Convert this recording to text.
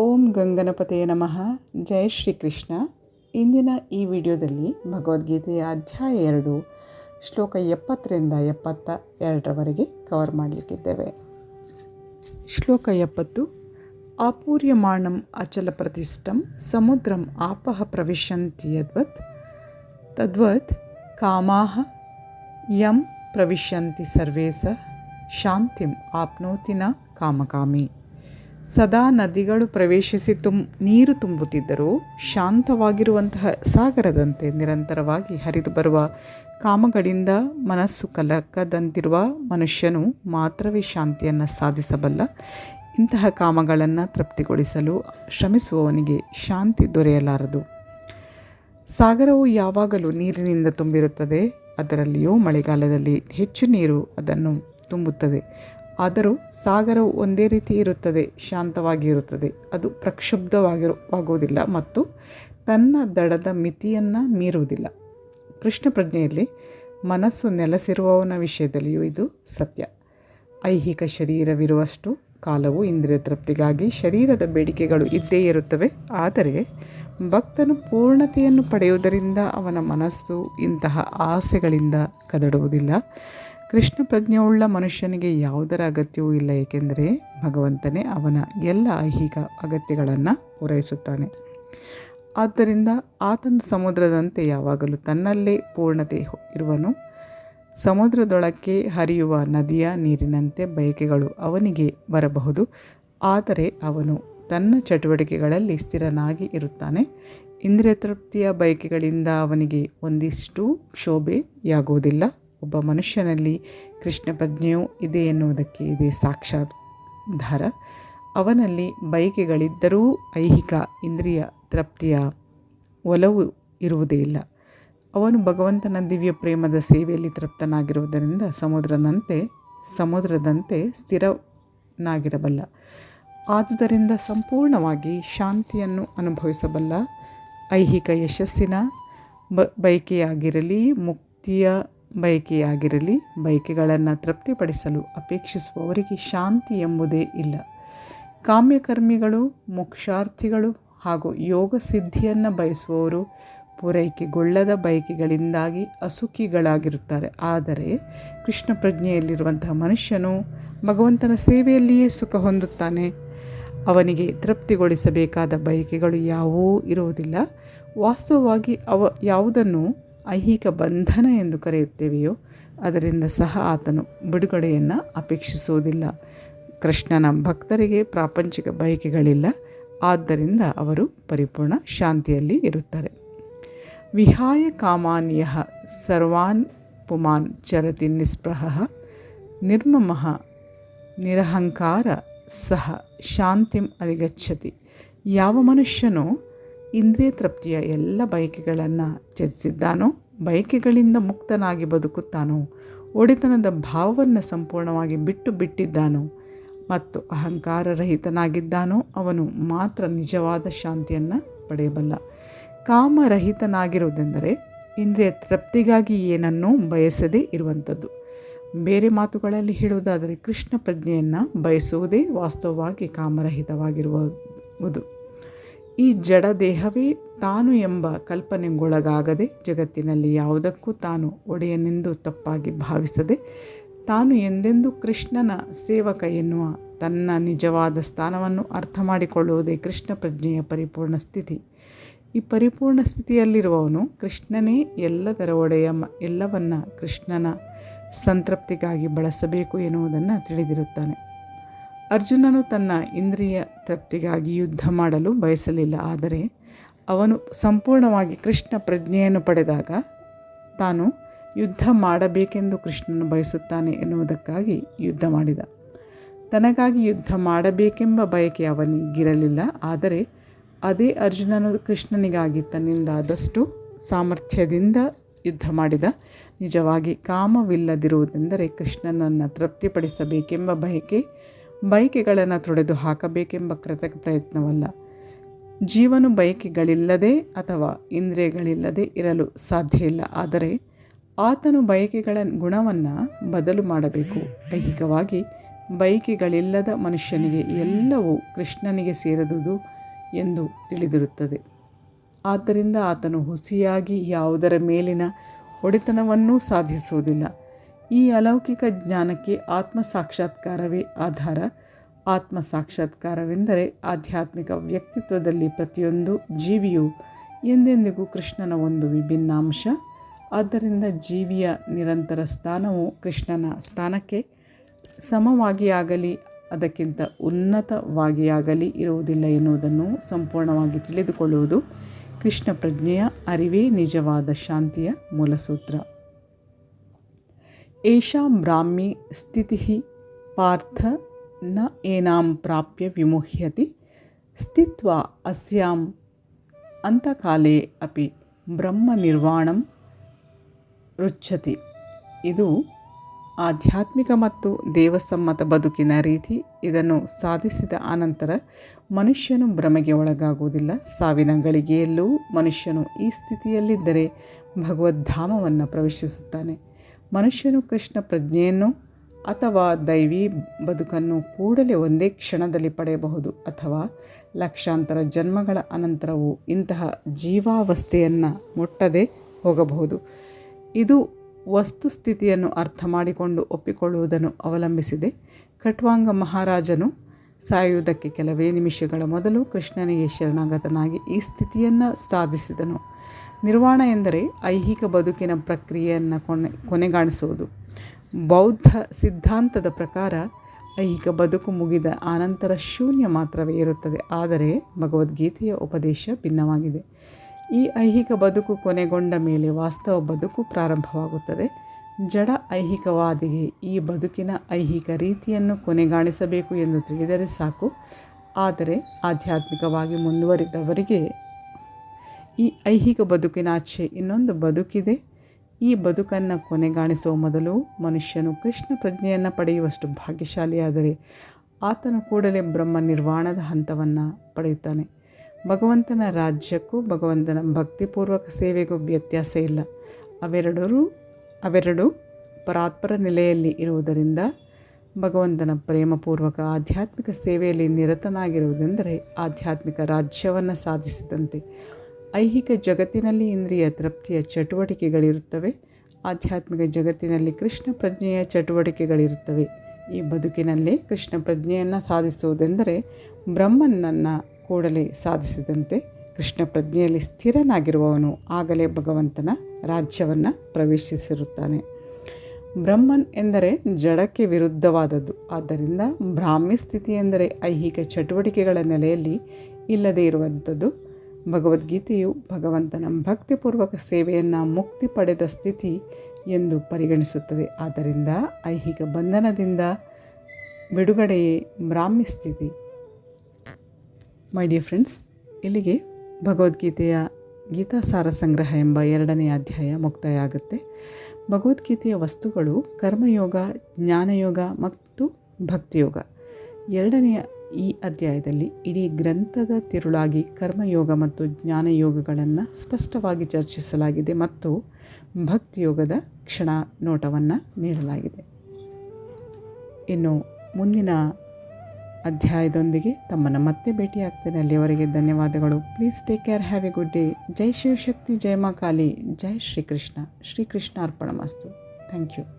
ಓಂ ಗಂಗನಪತೆಯ ನಮಃ. ಜೈ ಶ್ರೀಕೃಷ್ಣ. ಇಂದಿನ ಈ ವಿಡಿಯೋದಲ್ಲಿ ಭಗವದ್ಗೀತೆಯ ಅಧ್ಯಾಯ ಎರಡು, ಶ್ಲೋಕ ಎಪ್ಪತ್ತರಿಂದ ಎಪ್ಪತ್ತ ಎರಡರವರೆಗೆ ಕವರ್ ಮಾಡಲಿಕ್ಕಿದ್ದೇವೆ. ಶ್ಲೋಕ ಎಪ್ಪತ್ತು, ಅಪೂರ್ಯಮಾಣಂ ಅಚಲ ಪ್ರತಿಷ್ಠಂ ಸಮುದ್ರಂ ಆಪಹ ಪ್ರವಿಶಂತಿ ಯದ್ವತ್, ತದ್ವತ್ ಕಾಮಾಹ ಯಂ ಪ್ರವಿಶ್ಯಂತಿ ಸರ್ವೇ ಸ ಶಾಂತಿಂ ಆಪ್ನೋತಿ ನ ಕಾಮಕಾಮಿ. ಸದಾ ನದಿಗಳು ಪ್ರವೇಶಿಸಿ ತುಂ, ನೀರು ತುಂಬುತ್ತಿದ್ದರೂ ಶಾಂತವಾಗಿರುವಂತಹ ಸಾಗರದಂತೆ ನಿರಂತರವಾಗಿ ಹರಿದು ಬರುವ ಕಾಮಗಳಿಂದ ಮನಸ್ಸು ಕಲಕದಂತಿರುವ ಮನುಷ್ಯನು ಮಾತ್ರವೇ ಶಾಂತಿಯನ್ನು ಸಾಧಿಸಬಲ್ಲ. ಇಂತಹ ಕಾಮಗಳನ್ನು ತೃಪ್ತಿಗೊಳಿಸಲು ಶ್ರಮಿಸುವವನಿಗೆ ಶಾಂತಿ ದೊರೆಯಲಾರದು. ಸಾಗರವು ಯಾವಾಗಲೂ ನೀರಿನಿಂದ ತುಂಬಿರುತ್ತದೆ, ಅದರಲ್ಲಿಯೂ ಮಳೆಗಾಲದಲ್ಲಿ ಹೆಚ್ಚು ನೀರು ಅದನ್ನು ತುಂಬುತ್ತದೆ. ಆದರೂ ಸಾಗರವು ಒಂದೇ ರೀತಿ ಇರುತ್ತದೆ ಶಾಂತವಾಗಿ ಇರುತ್ತದೆ ಅದು ಪ್ರಕ್ಷುಬ್ಧವಾಗಿರುವಾಗುವುದಿಲ್ಲ ಮತ್ತು ತನ್ನ ದಡದ ಮಿತಿಯನ್ನು ಮೀರುವುದಿಲ್ಲ. ಕೃಷ್ಣ ಪ್ರಜ್ಞೆಯಲ್ಲಿ ಮನಸ್ಸು ನೆಲೆಸಿರುವವನ ವಿಷಯದಲ್ಲಿಯೂ ಇದು ಸತ್ಯ. ಐಹಿಕ ಶರೀರವಿರುವಷ್ಟು ಕಾಲವು ಇಂದ್ರಿಯ ತೃಪ್ತಿಗಾಗಿ ಶರೀರದ ಬೇಡಿಕೆಗಳು ಇದ್ದೇ ಇರುತ್ತವೆ. ಆದರೆ ಭಕ್ತನು ಪೂರ್ಣತೆಯನ್ನು ಪಡೆಯುವುದರಿಂದ ಅವನ ಮನಸ್ಸು ಇಂತಹ ಆಸೆಗಳಿಂದ ಕದಡುವುದಿಲ್ಲ. ಕೃಷ್ಣ ಪ್ರಜ್ಞೆಯುಳ್ಳ ಮನುಷ್ಯನಿಗೆ ಯಾವುದರ ಅಗತ್ಯವೂ ಇಲ್ಲ, ಏಕೆಂದರೆ ಭಗವಂತನೇ ಅವನ ಎಲ್ಲ ಐಹಿಕ ಅಗತ್ಯಗಳನ್ನು ಪೂರೈಸುತ್ತಾನೆ. ಆದ್ದರಿಂದ ಆತನು ಸಮುದ್ರದಂತೆ ಯಾವಾಗಲೂ ತನ್ನಲ್ಲೇ ಪೂರ್ಣತೆ ಇರುವನು. ಸಮುದ್ರದೊಳಕ್ಕೆ ಹರಿಯುವ ನದಿಯ ನೀರಿನಂತೆ ಬಯಕೆಗಳು ಅವನಿಗೆ ಬರಬಹುದು, ಆದರೆ ಅವನು ತನ್ನ ಚಟುವಟಿಕೆಗಳಲ್ಲಿ ಸ್ಥಿರನಾಗಿ ಇರುತ್ತಾನೆ. ಇಂದ್ರಿಯ ತೃಪ್ತಿಯ ಬಯಕೆಗಳಿಂದ ಅವನಿಗೆ ಒಂದಿಷ್ಟು ಕ್ಷೋಭೆಯಾಗುವುದಿಲ್ಲ. ಒಬ್ಬ ಮನುಷ್ಯನಲ್ಲಿ ಕೃಷ್ಣ ಪ್ರಜ್ಞೆಯೂ ಇದೆ ಎನ್ನುವುದಕ್ಕೆ ಇದೆ ಸಾಕ್ಷಾಧಾರ ಅವನಲ್ಲಿ ಬಯಕೆಗಳಿದ್ದರೂ ಐಹಿಕ ಇಂದ್ರಿಯ ತೃಪ್ತಿಯ ಒಲವು ಇರುವುದೇ ಇಲ್ಲ. ಅವನು ಭಗವಂತನ ದಿವ್ಯ ಪ್ರೇಮದ ಸೇವೆಯಲ್ಲಿ ತೃಪ್ತನಾಗಿರುವುದರಿಂದ ಸಮುದ್ರನಂತೆ, ಸಮುದ್ರದಂತೆ ಸ್ಥಿರನಾಗಿರಬಲ್ಲ. ಆದುದರಿಂದ ಸಂಪೂರ್ಣವಾಗಿ ಶಾಂತಿಯನ್ನು ಅನುಭವಿಸಬಲ್ಲ ಐಹಿಕ ಯಶಸ್ಸಿನ ಬ, ಬಯಕೆಯಾಗಿರಲಿ, ಮುಕ್ತಿಯ ಬಯಕೆಯಾಗಿರಲಿ, ಬಯಕೆಗಳನ್ನು ತೃಪ್ತಿಪಡಿಸಲು ಅಪೇಕ್ಷಿಸುವವರಿಗೆ ಶಾಂತಿ ಎಂಬುದೇ ಇಲ್ಲ. ಕಾಮ್ಯಕರ್ಮಿಗಳು, ಮೋಕ್ಷಾರ್ಥಿಗಳು ಹಾಗೂ ಯೋಗ ಸಿದ್ಧಿಯನ್ನು ಬಯಸುವವರು ಪೂರೈಕೆಗೊಳ್ಳದ ಬಯಕೆಗಳಿಂದಾಗಿ ಅಸುಖಿಗಳಾಗಿರುತ್ತಾರೆ. ಆದರೆ ಕೃಷ್ಣ ಪ್ರಜ್ಞೆಯಲ್ಲಿರುವಂತಹ ಮನುಷ್ಯನು ಭಗವಂತನ ಸೇವೆಯಲ್ಲಿಯೇ ಸುಖ ಹೊಂದುತ್ತಾನೆ. ಅವನಿಗೆ ತೃಪ್ತಿಗೊಳಿಸಬೇಕಾದ ಬಯಕೆಗಳು ಯಾವುವೂ ಇರುವುದಿಲ್ಲ. ವಾಸ್ತವವಾಗಿ ಅವ ಯಾವುದನ್ನು ಐಹಿಕ ಬಂಧನ ಎಂದು ಕರೆಯುತ್ತೇವೆಯೋ, ಅದರಿಂದ ಸಹ ಆತನು ಬಿಡುಗಡೆಯನ್ನು ಅಪೇಕ್ಷಿಸುವುದಿಲ್ಲ. ಕೃಷ್ಣನ ಭಕ್ತರಿಗೆ ಪ್ರಾಪಂಚಿಕ ಬಯಕೆಗಳಿಲ್ಲ, ಆದ್ದರಿಂದ ಅವರು ಪರಿಪೂರ್ಣ ಶಾಂತಿಯಲ್ಲಿ ಇರುತ್ತಾರೆ. ವಿಹಾಯ ಕಾಮಾನ್ಯ ಸರ್ವಾನ್ ಪುಮಾನ್ ಚರತಿ ನಿಸ್ಪೃಹ ನಿರ್ಮಮ ನಿರಹಂಕಾರ ಸಹ ಶಾಂತಿಂ ಅಧಿಗಚ್ಚತಿ ಯಾವ ಮನುಷ್ಯನು ಇಂದ್ರಿಯ ತೃಪ್ತಿಯ ಎಲ್ಲ ಬಯಕೆಗಳನ್ನು ತ್ಯಜಿಸಿದ್ದಾನೋ, ಬಯಕೆಗಳಿಂದ ಮುಕ್ತನಾಗಿ ಬದುಕುತ್ತಾನೋ, ಒಡೆತನದ ಭಾವವನ್ನು ಸಂಪೂರ್ಣವಾಗಿ ಬಿಟ್ಟು ಬಿಟ್ಟಿದ್ದಾನೋ ಮತ್ತು ಅಹಂಕಾರರಹಿತನಾಗಿದ್ದಾನೋ, ಅವನು ಮಾತ್ರ ನಿಜವಾದ ಶಾಂತಿಯನ್ನು ಪಡೆಯಬಲ್ಲ. ಕಾಮರಹಿತನಾಗಿರುವುದೆಂದರೆ ಇಂದ್ರಿಯ ತೃಪ್ತಿಗಾಗಿ ಏನನ್ನೂ ಬಯಸದೇ ಇರುವಂಥದ್ದು. ಬೇರೆ ಮಾತುಗಳಲ್ಲಿ ಹೇಳುವುದಾದರೆ ಕೃಷ್ಣ ಪ್ರಜ್ಞೆಯನ್ನು ಬಯಸುವುದೇ ವಾಸ್ತವವಾಗಿ ಕಾಮರಹಿತವಾಗಿರುವುದು. ಈ ಜಡ ದೇಹವೇ ತಾನು ಎಂಬ ಕಲ್ಪನೆಗೊಳಗಾಗದೆ ಜಗತ್ತಿನಲ್ಲಿ ಯಾವುದಕ್ಕೂ ತಾನು ಒಡೆಯನೆಂದು ತಪ್ಪಾಗಿ ಭಾವಿಸದೆ ತಾನು ಎಂದೆಂದೂ ಕೃಷ್ಣನ ಸೇವಕ ಎನ್ನುವ ತನ್ನ ನಿಜವಾದ ಸ್ಥಾನವನ್ನು ಅರ್ಥ ಮಾಡಿಕೊಳ್ಳುವುದೇ ಕೃಷ್ಣ ಪ್ರಜ್ಞೆಯ ಪರಿಪೂರ್ಣ ಸ್ಥಿತಿ. ಈ ಪರಿಪೂರ್ಣ ಸ್ಥಿತಿಯಲ್ಲಿರುವವನು ಕೃಷ್ಣನೇ ಎಲ್ಲದರ ಒಡೆಯ ಎಲ್ಲವನ್ನ ಕೃಷ್ಣನ ಸಂತೃಪ್ತಿಗಾಗಿ ಬಳಸಬೇಕು ಎನ್ನುವುದನ್ನು ತಿಳಿದಿರುತ್ತಾನೆ. ಅರ್ಜುನನು ತನ್ನ ಇಂದ್ರಿಯ ತೃಪ್ತಿಗಾಗಿ ಯುದ್ಧ ಮಾಡಲು ಬಯಸಲಿಲ್ಲ, ಆದರೆ ಅವನು ಸಂಪೂರ್ಣವಾಗಿ ಕೃಷ್ಣ ಪ್ರಜ್ಞೆಯನ್ನು ಪಡೆದಾಗ ತಾನು ಯುದ್ಧ ಮಾಡಬೇಕೆಂದು ಕೃಷ್ಣನು ಬಯಸುತ್ತಾನೆ ಎನ್ನುವುದಕ್ಕಾಗಿ ಯುದ್ಧ ಮಾಡಿದ. ತನಗಾಗಿ ಯುದ್ಧ ಮಾಡಬೇಕೆಂಬ ಬಯಕೆ ಅವನಿಗಿರಲಿಲ್ಲ, ಆದರೆ ಅದೇ ಅರ್ಜುನನು ಕೃಷ್ಣನಿಗಾಗಿ ತನ್ನಿಂದಾದಷ್ಟು ಸಾಮರ್ಥ್ಯದಿಂದ ಯುದ್ಧ ಮಾಡಿದ. ನಿಜವಾಗಿ ಕಾಮವಿಲ್ಲದಿರುವುದೆಂದರೆ ಕೃಷ್ಣನನ್ನು ತೃಪ್ತಿಪಡಿಸಬೇಕೆಂಬ ಬಯಕೆ ಬಯಕೆಗಳನ್ನು ತೊಡೆದು ಹಾಕಬೇಕೆಂಬ ಕೃತಕ ಪ್ರಯತ್ನವಲ್ಲ. ಜೀವನು ಬಯಕೆಗಳಿಲ್ಲದೆ ಅಥವಾ ಇಂದ್ರಿಯಗಳಿಲ್ಲದೆ ಇರಲು ಸಾಧ್ಯ ಇಲ್ಲ. ಆದರೆ ಆತನು ಬಯಕೆಗಳ ಗುಣವನ್ನು ಬದಲು ಮಾಡಬೇಕು. ಐಹಿಕವಾಗಿ ಬಯಕೆಗಳಿಲ್ಲದ ಮನುಷ್ಯನಿಗೆ ಎಲ್ಲವೂ ಕೃಷ್ಣನಿಗೆ ಸೇರಿದುದು ಎಂದು ತಿಳಿದಿರುತ್ತದೆ. ಆದ್ದರಿಂದ ಆತನು ಹುಸಿಯಾಗಿ ಯಾವುದರ ಮೇಲಿನ ಒಡೆತನವನ್ನೂ ಸಾಧಿಸುವುದಿಲ್ಲ. ಈ ಅಲೌಕಿಕ ಜ್ಞಾನಕ್ಕೆ ಆತ್ಮ ಸಾಕ್ಷಾತ್ಕಾರವೇ ಆಧಾರ. ಆತ್ಮ ಸಾಕ್ಷಾತ್ಕಾರವೆಂದರೆ ಆಧ್ಯಾತ್ಮಿಕ ವ್ಯಕ್ತಿತ್ವದಲ್ಲಿ ಪ್ರತಿಯೊಂದು ಜೀವಿಯು ಎಂದೆಂದಿಗೂ ಕೃಷ್ಣನ ಒಂದು ವಿಭಿನ್ನಾಂಶ. ಆದ್ದರಿಂದ ಜೀವಿಯ ನಿರಂತರ ಸ್ಥಾನವು ಕೃಷ್ಣನ ಸ್ಥಾನಕ್ಕೆ ಸಮವಾಗಿಯಾಗಲಿ, ಅದಕ್ಕಿಂತ ಉನ್ನತವಾಗಿಯಾಗಲಿ ಇರುವುದಿಲ್ಲ ಎನ್ನುವುದನ್ನು ಸಂಪೂರ್ಣವಾಗಿ ತಿಳಿದುಕೊಳ್ಳುವುದು ಕೃಷ್ಣ ಪ್ರಜ್ಞೆಯ ಅರಿವೇ ನಿಜವಾದ ಶಾಂತಿಯ ಮೂಲಸೂತ್ರ. ಏಷಾಂ ಬ್ರಾಹ್ಮಿ ಸ್ಥಿತಿ ಪಾರ್ಥ ನ ಏನಾಂ ಪ್ರಾಪ್ಯ ವಿಮುಹ್ಯತಿ ಸ್ಥಿತ್ವ ಅಸ್ಯಾಂ ಅಂತಕಾಲೇ ಅಪಿ ಬ್ರಹ್ಮ ನಿರ್ವಾಣಂ ರುಚ್ಯತಿ ಇದು ಆಧ್ಯಾತ್ಮಿಕ ಮತ್ತು ದೇವಸಮ್ಮತ ಬದುಕಿನ ರೀತಿ ಇದನ್ನು ಸಾಧಿಸಿದ ಅನಂತರ ಮನುಷ್ಯನು ಭ್ರಮೆಗೆ ಒಳಗಾಗುವುದಿಲ್ಲ। ಸಾವಿನ ಗಳಿಗೆಯಲ್ಲೂ ಮನುಷ್ಯನು ಈ ಸ್ಥಿತಿಯಲ್ಲಿದ್ದರೆ ಭಗವದ್ಧಾಮವನ್ನು ಪ್ರವೇಶಿಸುತ್ತಾನೆ। ಮನುಷ್ಯನು ಕೃಷ್ಣ ಪ್ರಜ್ಞೆಯನ್ನು ಅಥವಾ ದೈವಿ ಬದುಕನ್ನು ಕೂಡಲೇ ಒಂದೇ ಕ್ಷಣದಲ್ಲಿ ಪಡೆಯಬಹುದು ಅಥವಾ ಲಕ್ಷಾಂತರ ಜನ್ಮಗಳ ಅನಂತರವೂ ಇಂತಹ ಜೀವಾವಸ್ಥೆಯನ್ನು ಮುಟ್ಟದೆ ಹೋಗಬಹುದು. ಇದು ವಸ್ತುಸ್ಥಿತಿಯನ್ನು ಅರ್ಥ ಮಾಡಿಕೊಂಡು ಒಪ್ಪಿಕೊಳ್ಳುವುದನ್ನು ಅವಲಂಬಿಸಿದೆ. ಕಟ್ವಾಂಗ ಮಹಾರಾಜನು ಸಾಯುವುದಕ್ಕೆ ಕೆಲವೇ ನಿಮಿಷಗಳ ಮೊದಲು ಕೃಷ್ಣನಿಗೆ ಶರಣಾಗತನಾಗಿ ಈ ಸ್ಥಿತಿಯನ್ನು ಸಾಧಿಸಿದನು. ನಿರ್ವಾಣ ಎಂದರೆ ಐಹಿಕ ಬದುಕಿನ ಪ್ರಕ್ರಿಯೆಯನ್ನು ಕೊನೆ, ಕೊನೆಗಾಣಿಸುವುದು. ಬೌದ್ಧ ಸಿದ್ಧಾಂತದ ಪ್ರಕಾರ ಐಹಿಕ ಬದುಕು ಮುಗಿದ ಆನಂತರ ಶೂನ್ಯ ಮಾತ್ರವೇ ಇರುತ್ತದೆ. ಆದರೆ ಭಗವದ್ಗೀತೆಯ ಉಪದೇಶ ಭಿನ್ನವಾಗಿದೆ. ಈ ಐಹಿಕ ಬದುಕು ಕೊನೆಗೊಂಡ ಮೇಲೆ ವಾಸ್ತವ ಬದುಕು ಪ್ರಾರಂಭವಾಗುತ್ತದೆ. ಜಡ ಐಹಿಕವಾದಿಗೆ ಈ ಬದುಕಿನ ಐಹಿಕ ರೀತಿಯನ್ನು ಕೊನೆಗಾಣಿಸಬೇಕು ಎಂದು ತಿಳಿದರೆ ಸಾಕು. ಆದರೆ ಆಧ್ಯಾತ್ಮಿಕವಾಗಿ ಮುಂದುವರಿದವರಿಗೆ ಈ ಐಹಿಕ ಬದುಕಿನಾಚೆ ಇನ್ನೊಂದು ಬದುಕಿದೆ. ಈ ಬದುಕನ್ನು ಕೊನೆಗಾಣಿಸುವ ಮೊದಲು ಮನುಷ್ಯನು ಕೃಷ್ಣ ಪ್ರಜ್ಞೆಯನ್ನು ಪಡೆಯುವಷ್ಟು ಭಾಗ್ಯಶಾಲಿಯಾದರೆ ಆತನು ಕೂಡಲೇ ಬ್ರಹ್ಮ ನಿರ್ವಾಣದ ಹಂತವನ್ನು ಪಡೆಯುತ್ತಾನೆ. ಭಗವಂತನ ರಾಜ್ಯಕ್ಕೂ ಭಗವಂತನ ಭಕ್ತಿಪೂರ್ವಕ ಸೇವೆಗೂ ವ್ಯತ್ಯಾಸ ಇಲ್ಲ. ಅವೆರಡರೂ, ಅವೆರಡು ಪರಾತ್ಪರ ನೆಲೆಯಲ್ಲಿ ಇರುವುದರಿಂದ ಭಗವಂತನ ಪ್ರೇಮಪೂರ್ವಕ ಆಧ್ಯಾತ್ಮಿಕ ಸೇವೆಯಲ್ಲಿ ನಿರತನಾಗಿರುವುದೆಂದರೆ ಆಧ್ಯಾತ್ಮಿಕ ರಾಜ್ಯವನ್ನು ಸಾಧಿಸಿದಂತೆ ಐಹಿಕ ಜಗತ್ತಿನಲ್ಲಿ ಇಂದ್ರಿಯ ತೃಪ್ತಿಯ ಚಟುವಟಿಕೆಗಳಿರುತ್ತವೆ. ಆಧ್ಯಾತ್ಮಿಕ ಜಗತ್ತಿನಲ್ಲಿ ಕೃಷ್ಣ ಪ್ರಜ್ಞೆಯ ಚಟುವಟಿಕೆಗಳಿರುತ್ತವೆ. ಈ ಬದುಕಿನಲ್ಲಿ ಕೃಷ್ಣ ಪ್ರಜ್ಞೆಯನ್ನು ಸಾಧಿಸುವುದೆಂದರೆ ಬ್ರಹ್ಮನನ್ನು ಕೂಡಲೇ ಸಾಧಿಸಿದಂತೆ ಕೃಷ್ಣ ಪ್ರಜ್ಞೆಯಲ್ಲಿ ಸ್ಥಿರನಾಗಿರುವವನು ಆಗಲೇ ಭಗವಂತನ ರಾಜ್ಯವನ್ನು ಪ್ರವೇಶಿಸಿರುತ್ತಾನೆ. ಬ್ರಹ್ಮನ್ ಎಂದರೆ ಜಡಕ್ಕೆ ವಿರುದ್ಧವಾದದ್ದು. ಆದ್ದರಿಂದ ಬ್ರಾಹ್ಮ್ಯ ಸ್ಥಿತಿ ಎಂದರೆ ಐಹಿಕ ಚಟುವಟಿಕೆಗಳ ನೆಲೆಯಲ್ಲಿ ಇಲ್ಲದೇ ಇರುವಂಥದ್ದು. ಭಗವದ್ಗೀತೆಯು ಭಗವಂತನ ಭಕ್ತಿಪೂರ್ವಕ ಸೇವೆಯನ್ನು ಮುಕ್ತಿ ಪಡೆದ ಸ್ಥಿತಿ ಎಂದು ಪರಿಗಣಿಸುತ್ತದೆ. ಆದ್ದರಿಂದ ಐಹಿಕ ಬಂಧನದಿಂದ ಬಿಡುಗಡೆಯೇ ಬ್ರಾಹ್ಮಿ ಸ್ಥಿತಿ. ಮೈ ಡಿಯರ್ ಫ್ರೆಂಡ್ಸ್ ಇಲ್ಲಿಗೆ ಭಗವದ್ಗೀತೆಯ ಗೀತಾಸಾರ ಸಂಗ್ರಹ ಎಂಬ ಎರಡನೇ ಅಧ್ಯಾಯ ಮುಕ್ತಾಯ ಆಗುತ್ತೆ ಭಗವದ್ಗೀತೆಯ ವಸ್ತುಗಳು ಕರ್ಮಯೋಗ, ಜ್ಞಾನಯೋಗ ಮತ್ತು ಭಕ್ತಿಯೋಗ. ಎರಡನೆಯ ಈ ಅಧ್ಯಾಯದಲ್ಲಿ ಇಡೀ ಗ್ರಂಥದ ತಿರುಳಾಗಿ ಕರ್ಮಯೋಗ ಮತ್ತು ಜ್ಞಾನಯೋಗಗಳನ್ನು ಸ್ಪಷ್ಟವಾಗಿ ಚರ್ಚಿಸಲಾಗಿದೆ ಮತ್ತು ಭಕ್ತಿಯೋಗದ ಕ್ಷಣ ನೋಟವನ್ನು ನೀಡಲಾಗಿದೆ. ಇನ್ನು ಮುಂದಿನ ಅಧ್ಯಾಯದೊಂದಿಗೆ ತಮ್ಮನ್ನು ಮತ್ತೆ ಭೇಟಿಯಾಗ್ತೇನೆ. ಅಲ್ಲಿಯವರೆಗೆ ಧನ್ಯವಾದಗಳು. Please take care have a good day ಜೈ ಶಿವಶಕ್ತಿ ಜಯ ಮಾ ಕಾಲಿ, ಜೈ ಶ್ರೀಕೃಷ್ಣ. ಶ್ರೀಕೃಷ್ಣ ಅರ್ಪಣ ಮಸ್ತು ಥ್ಯಾಂಕ್ ಯು